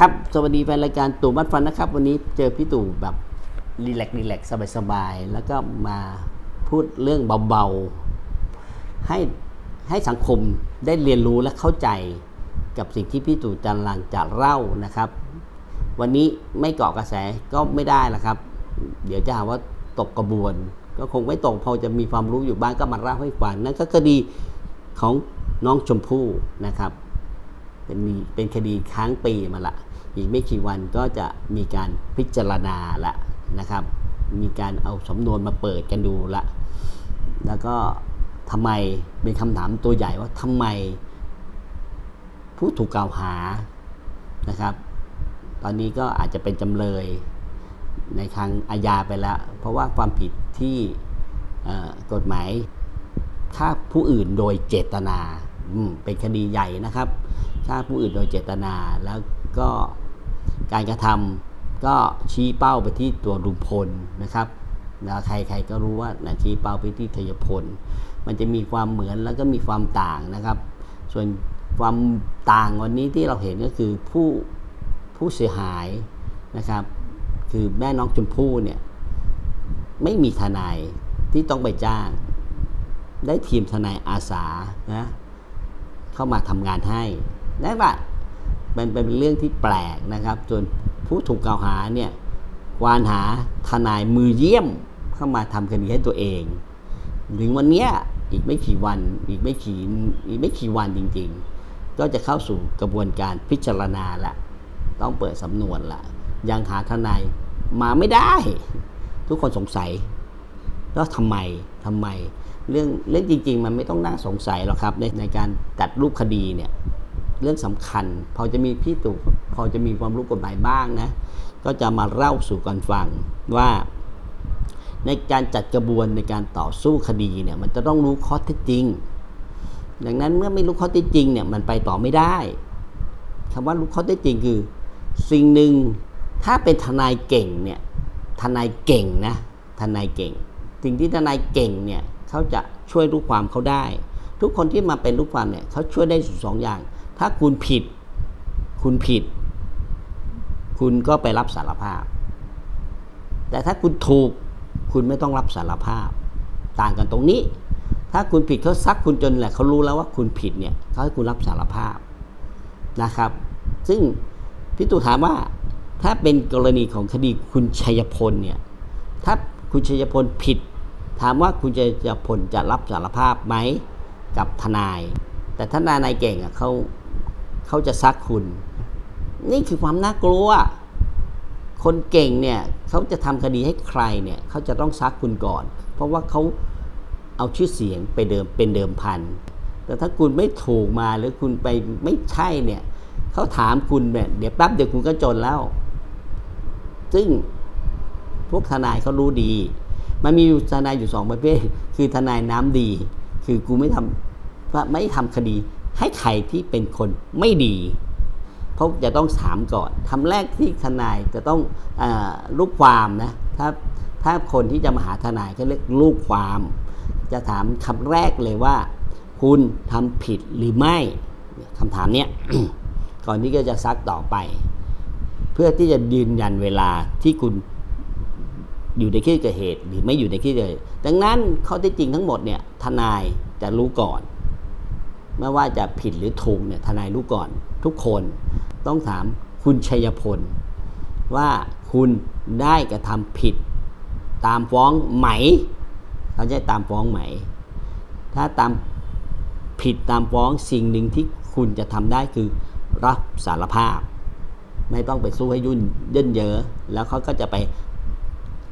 ครับ สวัสดีแฟนรายการตู่มัดฟันนะครับ วันนี้เจอพี่ตู่แบบรีแลกซ์รีแลกซ์สบายๆ แล้วก็มาพูดเรื่องเบาๆ ให้ให้สังคมได้เรียนรู้และเข้าใจกับสิ่งที่พี่ตู่กำลังจะเล่านะครับ วันนี้ไม่เกาะกระแสก็ไม่ได้ละครับ เดี๋ยวจะหาว่าตกกระบวน ก็คงไม่ตกพอจะมีความรู้อยู่บ้างก็มาเล่าให้ฟังนั่นก็คดีของน้องชมพู่นะครับ เป็นมีเป็นคดีค้างปีมาละ อีกไม่กี่วันก็จะมีการพิจารณาละนะครับ มีการเอาสำนวนมาเปิดกันดูละ แล้วก็ทำไมเป็นคำถามตัวใหญ่ว่าทำไมผู้ถูกกล่าวหานะครับ ตอนนี้ก็อาจจะเป็นจำเลยในทางอาญาไปแล้ว เพราะว่าความผิดที่กฎหมายฆ่าผู้อื่นโดยเจตนาเป็นคดีใหญ่นะครับฆ่าผู้อื่นโดยเจตนาแล้วก็ การกระทำก็ชี้เป้าไปที่ตัวลุงพลนะครับแล้วใครๆก็รู้ว่านะชี้เป้าไปที่ทยพล มันจะมีความเหมือนแล้วก็มีความต่างนะครับ ส่วนความต่างวันนี้ที่เราเห็นก็คือผู้ผู้เสียหายนะครับ คือแม่น้องชมพู่เนี่ยไม่มีทนายที่ต้องไปจ้าง ได้ทีมทนายอาสานะเข้ามาทำงานให้นั่นแหละ มันเป็นเรื่องที่แปลกนะครับส่วนผู้ถูกกล่าวหาเนี่ยควานหาทนายมือเยี่ยมเข้ามาทำคดีให้ตัวเอง ถึงวันเนี้ยอีกไม่กี่วันอีกไม่กี่อีกไม่กี่วันจริง ๆ ก็จะเข้าสู่กระบวนการพิจารณาละ ต้องเปิดสำนวนละ ยังหาทนายมาไม่ได้ ทุกคนสงสัย แล้วทำไมทำไม เรื่องเรื่องจริง ๆ มันไม่ต้องน่าสงสัยหรอกครับในในการจัดรูปคดีเนี่ย เรื่องสำคัญ พอจะมีพี่ตู่พอจะมีความรู้กฎหมายบ้างนะก็จะมาเล่าสู่กันฟังว่า ในการจัดกระบวนในการต่อสู้คดีเนี่ยมันจะต้องรู้ข้อเท็จจริง ดังนั้นเมื่อไม่รู้ข้อเท็จจริงเนี่ยมันไปต่อไม่ได้คำว่ารู้ข้อเท็จจริงคือ สิ่งหนึ่งถ้าเป็นทนายเก่งเนี่ยทนายเก่งนะทนายเก่ง สิ่งที่ทนายเก่งเนี่ยเขาจะช่วยลูกความเขาได้ ทุกคนที่มาเป็นลูกความเนี่ยเขาช่วยได้สองอย่าง ถ้าคุณผิด คุณผิด คุณก็ไปรับสารภาพ แต่ถ้าคุณถูกคุณไม่ต้องรับสารภาพ ต่างกันตรงนี้ ถ้าคุณผิดเขาซักคุณจนแหละเขารู้แล้วว่าคุณผิดเนี่ยเขาให้คุณรับสารภาพนะครับ ซึ่งพี่ตู่ถามว่าถ้าเป็นกรณีของคดีคุณชัยพลเนี่ยถ้าคุณชัยพลผิด ถามว่าคุณชัยพลจะรับสารภาพไหมกับทนาย แต่ถ้านายนายเก่งอะเขา เขาจะซักคุณ นี่คือความน่ากลัว คนเก่งเนี่ยเขาจะทำคดีให้ใครเนี่ยเขาจะต้องซักคุณก่อน เพราะว่าเขาเอาชื่อเสียงไปเดิมเป็นเดิมพัน แต่ถ้าคุณไม่ถูกมาหรือคุณไปไม่ใช่เนี่ยเขาถามคุณเนี่ยเดี๋ยวแป๊บเดี๋ยวคุณก็จนแล้ว ซึ่งพวกทนายเขารู้ดี มันมีทนายอยู่สองประเภท คือทนายน้ำดี คือกูไม่ทำไม่ทำคดี ให้ใครที่เป็นคนไม่ดีเพราะจะต้องถามก่อนทำแรกที่ทนายจะต้องอลูกความนะถ้าถ้าคนที่จะมาหาทนายเขาเรียกลูกความ จะถามคำแรกเลยว่า คุณทำผิดหรือไม่คำถามเนี้ยก่อนที่ก็จะซักต่อไป เพื่อที่จะยืนยันเวลาที่คุณอยู่ในที่เกิดเหตุหรือไม่อยู่ในที่เกิดเหตุดังนั้นข้อเท็จจริงทั้งหมดเนี่ยทนายจะรู้ก่อน ไม่ว่าจะผิดหรือถูกเนี่ยทนายรู้ก่อน ทุกคนต้องถามคุณชัยพล ว่าคุณได้กระทำผิด ตามฟ้องไหมเขาจะตามฟ้องไหม ถ้าตามผิดตามฟ้องสิ่งหนึ่งที่คุณจะทำได้คือรับสารภาพ ไม่ต้องไปสู้ให้ยุ่นเยินเยอะ แล้วเขาก็จะไป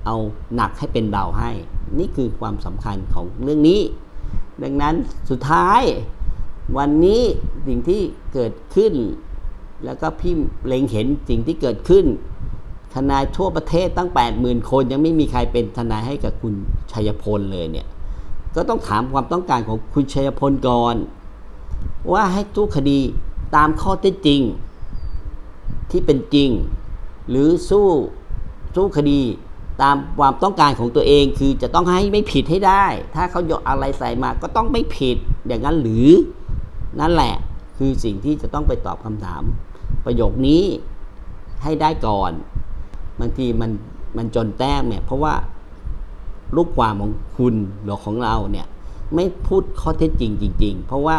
เอาหนักให้เป็นเบาให้ นี่คือความสำคัญของเรื่องนี้ ดังนั้นสุดท้าย วันนี้สิ่งที่เกิดขึ้น แล้วก็พี่เล็งเห็นสิ่งที่เกิดขึ้น ทนายทั่วประเทศตั้ง 80,000 คน ยังไม่มีใครเป็นทนายให้กับคุณชัยพลเลยเนี่ย ก็ต้องถามความต้องการของคุณชัยพลก่อน ว่าให้ทุกคดีตามข้อเท็จจริง ที่เป็นจริง หรือสู้สู้คดีตามความต้องการของตัวเองคือจะต้องให้ไม่ผิดให้ได้ ถ้าเขายกอะไรใส่มาก็ต้องไม่ผิดอย่างนั้นหรือ นั่นแหละคือสิ่งที่จะต้องไปตอบคำถาม ประโยคนี้ให้ได้ก่อนบางทีมันมันจนแต้มเนี่ยเพราะว่าลูกความของคุณหรือของเราเนี่ยไม่พูดข้อเท็จจริงจริง ๆ เพราะว่า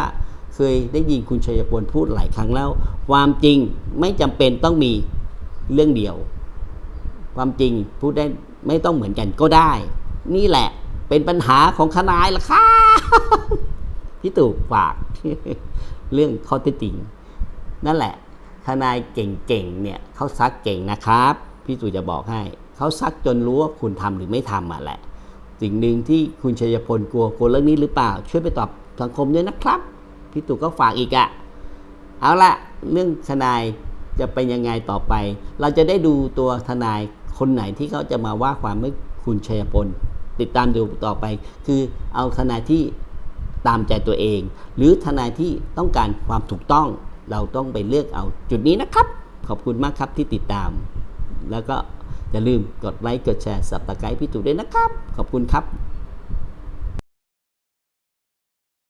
เคยได้ยินคุณชัยพลพูดหลายครั้งแล้ว ความจริงไม่จำเป็นต้องมีเรื่องเดียว ความจริงพูดได้ไม่ต้องเหมือนกันก็ได้ นี่แหละเป็นปัญหาของทนายล่ะครับ พี่ตู่ฝาก เรื่องข้อเท็จจริง นั่นแหละ ทนายเก่งๆเนี่ยเขาซักเก่งนะครับ พี่ตู่จะบอกให้ เขาซักจนรู้ว่าคุณทำหรือไม่ทำอะแหละ สิ่งหนึ่งที่คุณชัยพลกลัวกลัวเรื่องนี้หรือเปล่า ช่วยไปตอบสังคมด้วยนะครับ พี่ตู่ก็ฝากอีกอะ่ะ เอาละเรื่องทนายจะเป็นยังไงต่อไป เราจะได้ดูตัวทนายคนไหนที่เขาจะมาว่าความให้คุณชัยพลติดตามดูต่อไป คือเอาทนายที่ ตามใจตัวเอง หรือทนายที่ต้องการความถูกต้อง เราต้องไปเลือกเอาจุดนี้นะครับ ขอบคุณมากครับที่ติดตาม แล้วก็อย่าลืมกดไลค์กดแชร์สับตะไคร้พี่ตู่ด้วยนะครับ ขอบคุณครับ